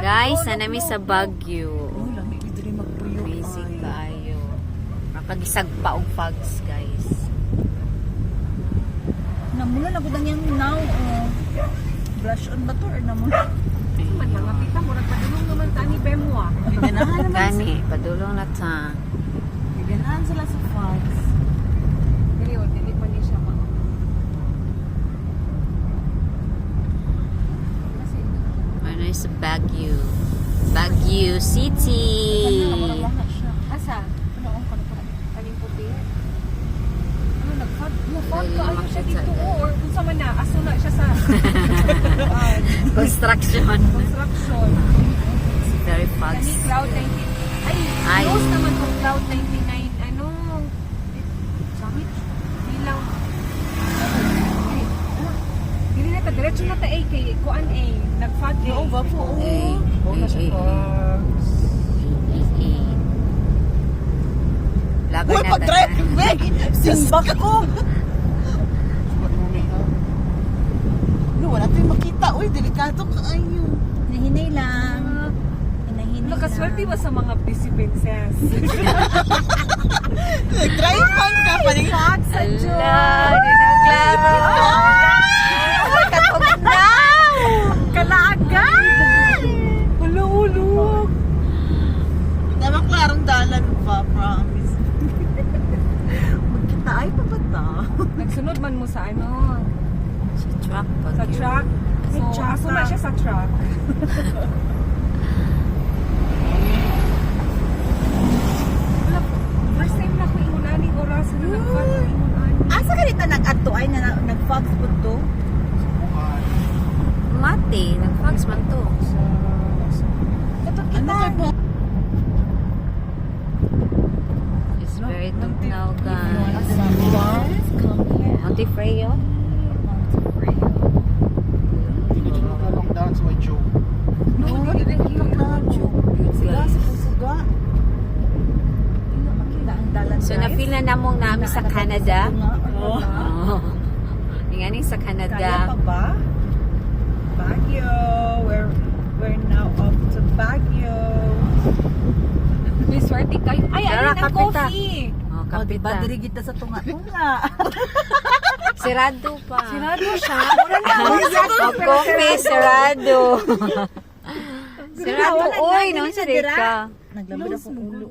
Guys, na nami sa Baguio. Oh. Amazing kaayo. Makagisag pa og fogs, guys. Namula na gud ang yang now. Oh. Brush on ba to or namula? Ah. Ganahan naman. Gani, padulong na ta. Ganahan sila sa fogs. Dili, o, dili man niya siya ma. Kasi, Ano yung sa Baguio? Baguio City! Wala siya. asa? Ano ang kanto? Kaning puti? Ano, nag-fog? Nag-fog Dali ka naman ano siya siya dito? sa- Oo, or kung sa man na, aso na siya sa Construction. construction. It's very Kani fogs. Cloud 99. Ay, Ay. naman kung Cloud 99. Ano? Sakit. Bilang. Dili na ta, diretso na ta eh, kay Kuan. Nag-fog eh. Oo, ba po? Oo, na siya. Laban Uy, na pag-drive! Simbak ko! No, wala tayong makita. Uy, delikado ka ayo. Hinahinay lang. Hinahinay Nakaswerte ba sa mga busy princess? Nag-drive man ka pa rin. Fog sa Ala, ginaklaro. Katong na! Kalaagan! Hulog-hulog! Naman klarong dalan pa, promise. Magkita ay pa ba ta? Nagsunod man mo sa ano? Sa truck, Sa Baguio. truck. So, May truck aso ka. na siya sa truck. Wala, First time na ko ingunani oras na ingunani. Asa ka nito nag-ato ay na nag-fogs po to? Mati, nag-fogs man to. Katot Ano kita. kay po? It's very tugnaw, guys. Yes, come here. Monte Freo? Hindi ko lockdown sa may joke. No, hindi ko kaklaro. Suga, sa suga. Hindi na makita ang dalan. So, na-feel na namong namin sa Canada. Oo. Oh. Yung aning sa Kaya Canada. pa ba? Baguio. We're, we're now off to Baguio. May swerte kayo. Ay, Tara, ayun ang kapita. coffee. Oh, Oh, di ba? kapita. Diri kita sa tunga-tunga. Sirado pa. Sinado siya. Oh, coffee, sirado. sirado. Wala, Uy, wala, no, dili sa sirika. dira. Naglabad ako ulo.